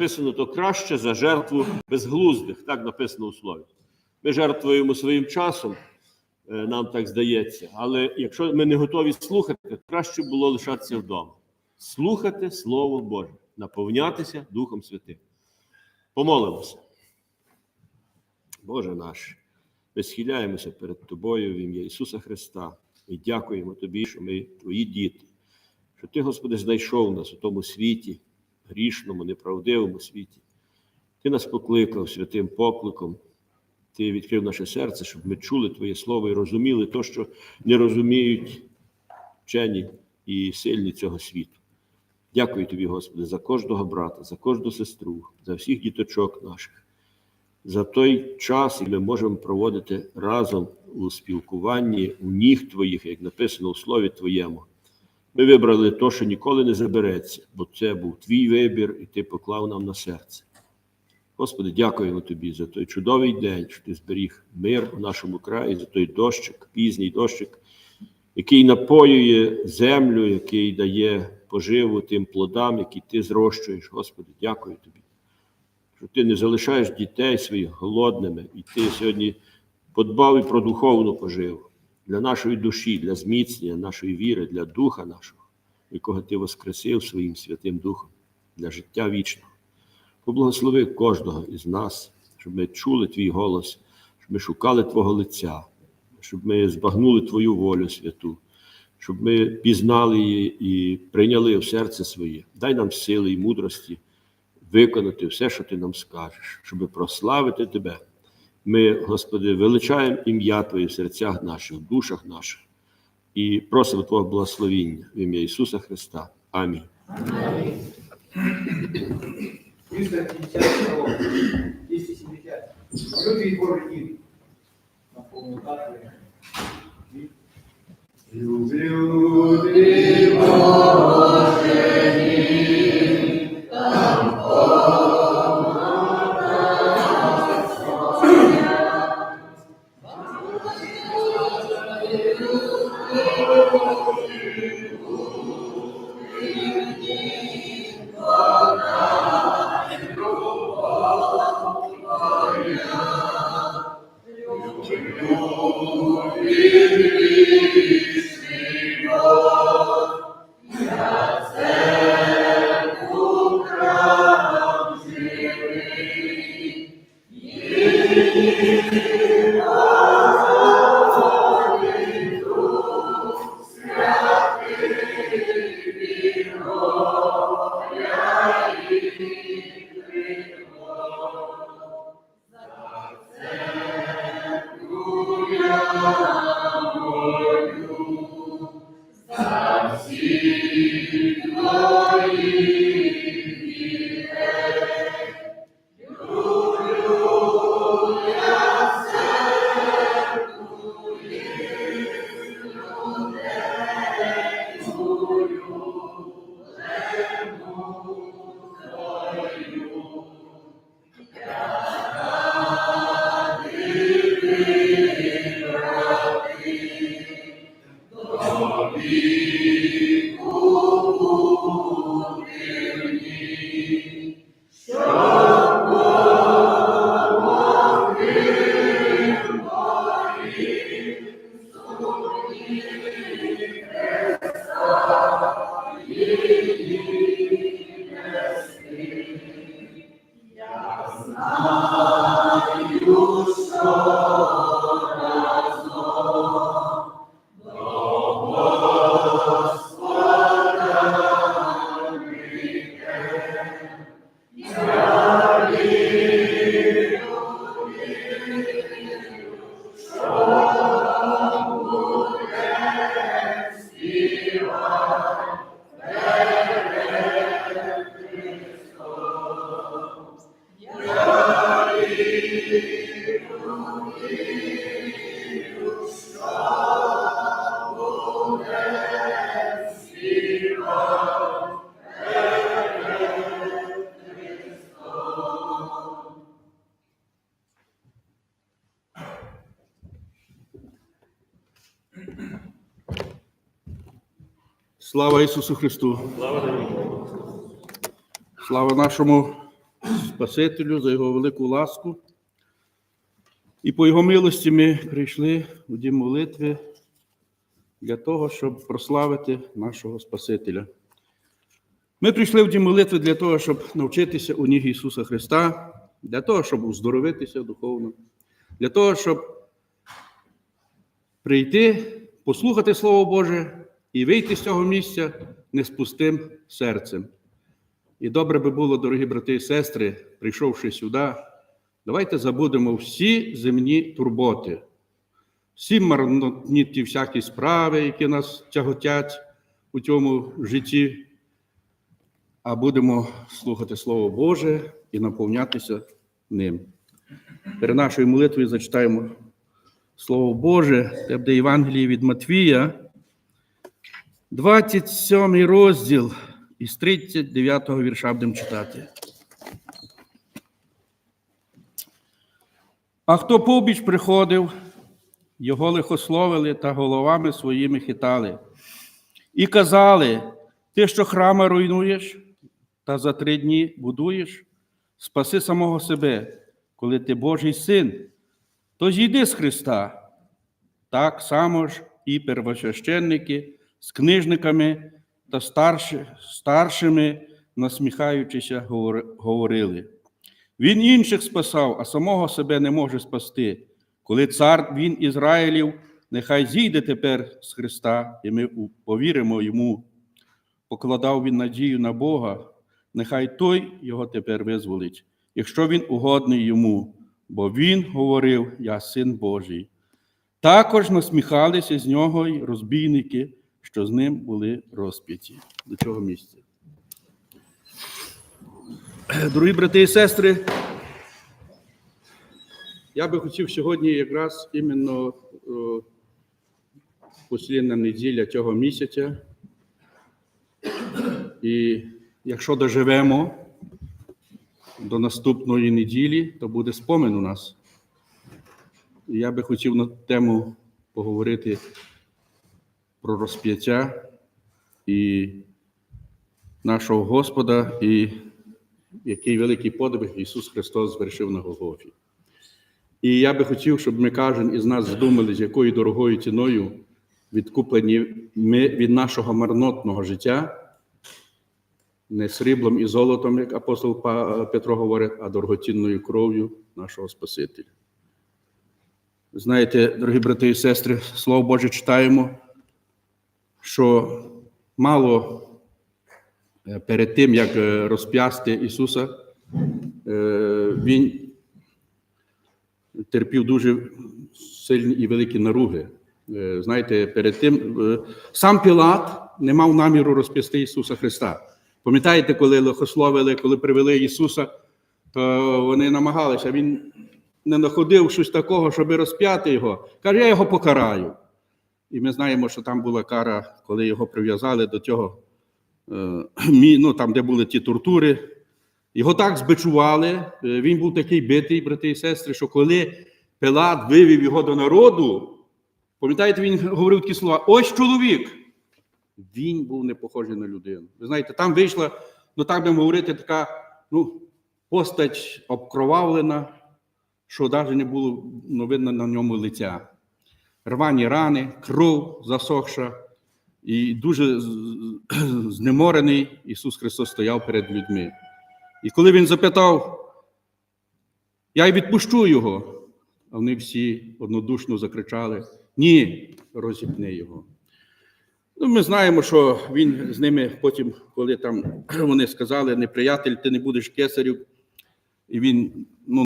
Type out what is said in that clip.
написано, то краще за жертву безглуздих. Так написано у слові. Ми жертвуємо своїм часом, е, нам так здається. Але якщо ми не готові слухати, краще було лишатися вдома. Слухати Слово Боже, наповнятися Духом Святим. Помолимося. Боже наш, ми схиляємося перед Тобою в ім'я Ісуса Христа і дякуємо Тобі, що ми Твої діти, що Ти, Господи, знайшов нас у тому світі, грішному, неправдивому світі. Ти нас покликав святим покликом. Ти відкрив наше серце, щоб ми чули Твоє Слово і розуміли те, що не розуміють вчені і сильні цього світу. Дякую тобі, Господи, за кожного брата, за кожну сестру, за всіх діточок наших, за той час, який ми можемо проводити разом у спілкуванні у ніг Твоїх, як написано у Слові Твоєму. Ми вибрали те, що ніколи не забереться, бо це був твій вибір, і ти поклав нам на серце. Господи, дякуємо Тобі за той чудовий день, що ти зберіг мир у нашому краї, за той дощик, пізній дощик, який напоює землю, який дає поживу тим плодам, які ти зрощуєш. Господи, дякую тобі, що ти не залишаєш дітей своїх голодними, і ти сьогодні подбав і про духовну поживу для нашої душі, для зміцнення нашої віри, для духа нашого, якого ти воскресив своїм Святим Духом, для життя вічного. Поблагослови кожного із нас, щоб ми чули твій голос, щоб ми шукали Твого лиця, щоб ми збагнули Твою волю святу, щоб ми пізнали її і прийняли в серце своє. Дай нам сили і мудрості виконати все, що ти нам скажеш, щоб прославити Тебе. Ми, Господи, величаємо ім'я Твоє в серцях наших, в душах наших і просимо Твого благословіння в ім'я Ісуса Христа. Амінь. 350 кого? 270. Люди на повну тату. Люди, люди, Слава Ісусу Христу! Слава нашому Спасителю за його велику ласку. І по його милості ми прийшли у дім молитви для того, щоб прославити нашого Спасителя. Ми прийшли в дім молитви для того, щоб навчитися у ніг Ісуса Христа, для того, щоб уздоровитися духовно, для того, щоб прийти, послухати Слово Боже і вийти з цього місця не з пустим серцем. І добре би було, дорогі брати і сестри, прийшовши сюди, давайте забудемо всі земні турботи, всі марнотні ті всякі справи, які нас тяготять у цьому житті, а будемо слухати Слово Боже і наповнятися ним. Перед нашою молитвою зачитаємо Слово Боже, де буде Євангеліє від Матвія, 27 розділ із 39 вірша будемо читати. А хто побіч приходив, його лихословили та головами своїми хитали. І казали: ти, що храма руйнуєш, та за три дні будуєш, спаси самого себе, коли ти Божий син, то зійди з Христа. Так само ж і первосвященники з книжниками та старші, старшими, насміхаючися, говорили. Він інших спасав, а самого себе не може спасти. Коли цар він Ізраїлів, нехай зійде тепер з Христа, і ми повіримо йому. Покладав він надію на Бога, нехай той його тепер визволить, якщо він угодний йому, бо він говорив: Я син Божий. Також насміхалися з нього й розбійники, що з ним були розп'яті. До цього місця. Дорогі брати і сестри, я би хотів сьогодні якраз іменно е, послідна неділя цього місяця. І якщо доживемо до наступної неділі, то буде спомин у нас. Я би хотів на тему поговорити про розп'яття і нашого Господа, і який великий подвиг Ісус Христос звершив на Голгофі. І я би хотів, щоб ми кожен із нас здумали, з якою дорогою ціною відкуплені ми від нашого марнотного життя, не сріблом і золотом, як апостол Петро говорить, а дорогоцінною кров'ю нашого Спасителя. Знаєте, дорогі брати і сестри, Слово Боже читаємо, що мало е, перед тим, як е, розп'ясти Ісуса, е, Він терпів дуже сильні і великі наруги. Знаєте, перед тим сам Пілат не мав наміру розп'ясти Ісуса Христа. Пам'ятаєте, коли лихословили, коли привели Ісуса, то вони намагалися. Він не знаходив щось такого, щоб розп'яти його. Каже, я його покараю. І ми знаємо, що там була кара, коли його прив'язали до цього, е, ну, там, де були ті тортури. Його так збичували. е, Він був такий битий, брати і сестри, що коли Пилат вивів його до народу, пам'ятаєте, він говорив такі слова: ось чоловік. Він був не похожий на людину. Ви знаєте, там вийшла, ну так будемо говорити, така ну, постать обкровавлена, що навіть не було ну, видно на ньому лиця. Рвані рани, кров засохша, і дуже знеморений Ісус Христос стояв перед людьми. І коли Він запитав, я й відпущу його, а вони всі однодушно закричали: Ні, розіпни його. Ну, ми знаємо, що він з ними потім, коли там вони сказали, неприятель, ти не будеш кесарів, і він ну,